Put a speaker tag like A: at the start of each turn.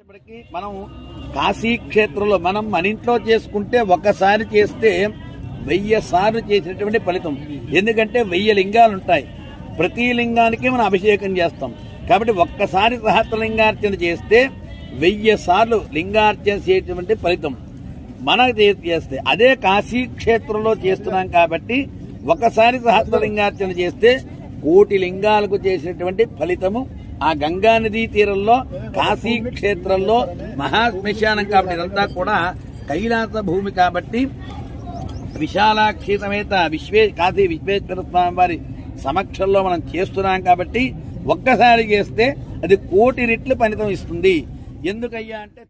A: ఇప్పటికీ మనం కాశీ క్షేత్రంలో మనం మన ఇంట్లో చేసుకుంటే ఒకసారి చేస్తే వెయ్యి సార్లు చేసినటువంటి ఫలితం. ఎందుకంటే వెయ్యి లింగాలు ఉంటాయి. ప్రతి లింగానికి మనం అభిషేకం చేస్తాం. కాబట్టి ఒక్కసారి సహస్రలింగార్చన చేస్తే వెయ్యి సార్లు లింగార్చన చేయటువంటి ఫలితం. మనకు చేస్తే అదే కాశీ క్షేత్రంలో చేస్తున్నాం కాబట్టి ఒకసారి సహస్రలింగార్చన చేస్తే కోటి లింగాలకు చేసినటువంటి ఫలితము ఆ గంగా నదీ తీరంలో కాశీ క్షేత్రంలో మహాశ్మశానం కాబట్టి ఇదంతా కూడా కైలాస భూమి కాబట్టి విశాలాక్షితమేత విశ్వే కాశీ విశ్వేశ్వర స్వామి వారి సమక్షంలో మనం చేస్తున్నాం కాబట్టి ఒక్కసారి చేస్తే అది కోటి రెట్లు ఫలితం ఇస్తుంది. ఎందుకయ్యా అంటే